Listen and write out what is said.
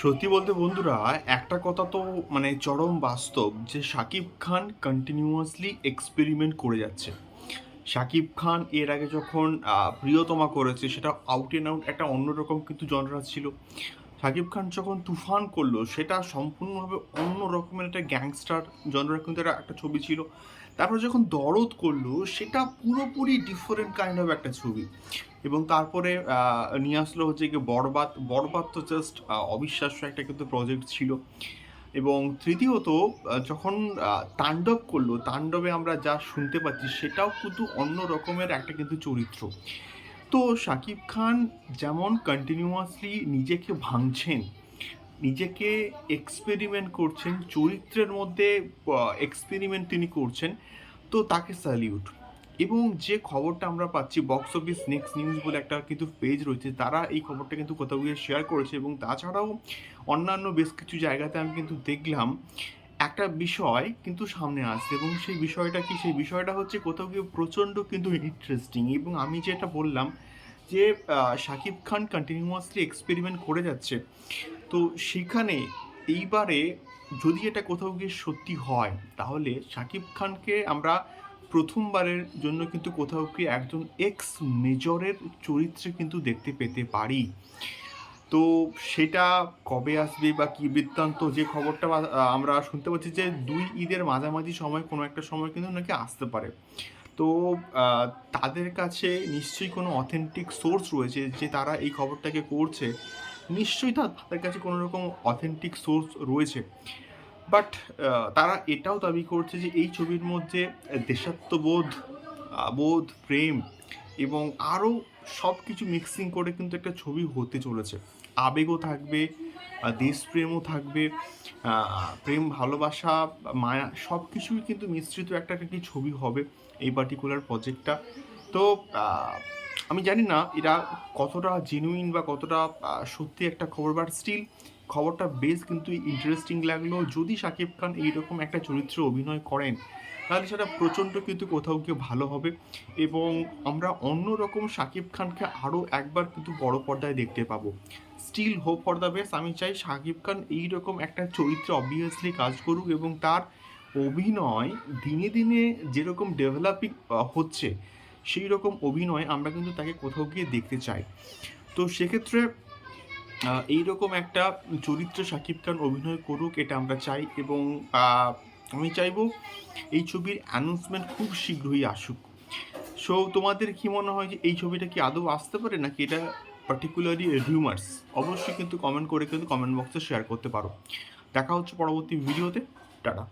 সত্যি বলতে বন্ধুরা, একটা কথা তো মানে চরম বাস্তব যে শাকিব খান কন্টিনিউয়াসলি এক্সপেরিমেন্ট করে যাচ্ছে। শাকিব খান এর আগে যখন প্রিয়তমা করেছে, সেটা আউট অ্যান্ড আউট একটা অন্যরকম কিন্তু জনরা ছিল। শাকিব খান যখন তুফান করল, সেটা সম্পূর্ণভাবে অন্য রকমের একটা গ্যাংস্টার জনরা কিন্তু একটা ছবি ছিল। তারপর যখন দরদ করল, সেটা পুরোপুরি ডিফারেন্ট কাইন্ড অফ একটা ছবি। এবং তারপরে নিয়ে আসলো হচ্ছে কি বরবাদ বরবাদ তো জাস্ট অবিশ্বাস্য একটা কিন্তু প্রজেক্ট ছিল। এবং তৃতীয়ত যখন তাণ্ডব করল, তাণ্ডবে আমরা যা শুনতে পাচ্ছি, সেটাও কিন্তু অন্য রকমের একটা কিন্তু চরিত্র। তো শাকিব খান যেমন কন্টিনিউয়াসলি নিজেকে ভাঙছেন, নিজেকে এক্সপেরিমেন্ট করছেন, চরিত্রের মধ্যে এক্সপেরিমেন্ট তিনি করছেন, তো তাকে স্যালিউট এবং যে খবরটা আমরা পাচ্ছি বক্স অফিস নেক্সট নিউজ বলে একটা কিন্তু পেজ রয়েছে, তারা এই খবরটা কিন্তু কোথাও গিয়ে শেয়ার করেছে এবং তাছাড়াও অন্যান্য বেশ কিছু জায়গাতে আমি কিন্তু দেখলাম একটা বিষয় কিন্তু সামনে আসছে এবং সেই বিষয়টা কি? সেই বিষয়টা হচ্ছে কোথাও গিয়ে প্রচণ্ড কিন্তু ইন্টারেস্টিং এবং আমি যেটা বললাম যে শাকিব খান কন্টিনিউয়াসলি এক্সপেরিমেন্ট করে যাচ্ছে। তো সেখানে এইবারে যদি এটা কোথাও গিয়ে সত্যি হয়, তাহলে শাকিব খানকে আমরা প্রথমবারের জন্য কিন্তু কোথাও কি একজন এক্স মেজরের চরিত্রে কিন্তু দেখতে পেতে পারি। তো সেটা কবে আসবে বা কি বৃত্তান্ত যে খবরটা আমরা শুনতে পাচ্ছি যে দুই ঈদের মাঝামাঝি সময় কোনো একটা সময় কিন্তু নাকি আসতে পারে। তো তাদের কাছে নিশ্চয়ই কোনো অথেন্টিক সোর্স রয়েছে যে তারা এই খবরটাকে করছে? নিশ্চয়ই তাদের কাছে কোনো রকম অথেন্টিক সোর্স রয়েছে। বাট তারা এটাও দাবি করছে যে এই ছবির মধ্যে দেশাত্মবোধ বোধ প্রেম এবং আরও সব কিছু মিক্সিং করে কিন্তু একটা ছবি হতে চলেছে। আবেগও থাকবে দেশপ্রেমও থাকবে প্রেম, ভালোবাসা, মায়া সব কিছুই কিন্তু মিশ্রিত একটা কি ছবি হবে এই পার্টিকুলার প্রজেক্টটা তো আমি জানি না এরা কতটা জেনুইন বা কতটা সত্যি একটা খবর বাট স্টিল খবরটা বেশ কিন্তু ইন্টারেস্টিং লাগল। যদি শাকিব খান এইরকম একটা চরিত্রে অভিনয় করেন, তাহলে সেটা প্রচণ্ড কিন্তু কোথাও গিয়ে ভালো হবে। এবং আমরা অন্য রকম শাকিব খানকে আরও একবার কিন্তু বড় পর্দায় দেখতে পাবো। Still hope for the best আমি চাই শাকিব খান এইরকম একটা চরিত্রে অবভিয়াসলি কাজ করুক এবং তার অভিনয় দিনে দিনে যেরকম ডেভেলপিং হচ্ছে সেই রকম অভিনয় আমরা কিন্তু তাকে কোথাও গিয়ে দেখতে চাই। তো সেক্ষেত্রে আহ, এইরকম একটা চরিত্র শাকিব খান অভিনয় করুক এটা আমরা চাই এবং আমি চাইব এই ছবির অ্যানাউন্সমেন্ট খুব শীঘ্রই আসুক। সো তোমাদের কি মনে হয় যে এই ছবিটা কি আদৌ আসতে পারে নাকি এটা পার্টিকুলারলি রিউমার্স অবশ্যই কিন্তু কমেন্ট করে কিন্তু কমেন্ট বক্সে শেয়ার করতে পারো। দেখা হচ্ছে পরবর্তী ভিডিওতে টাটা।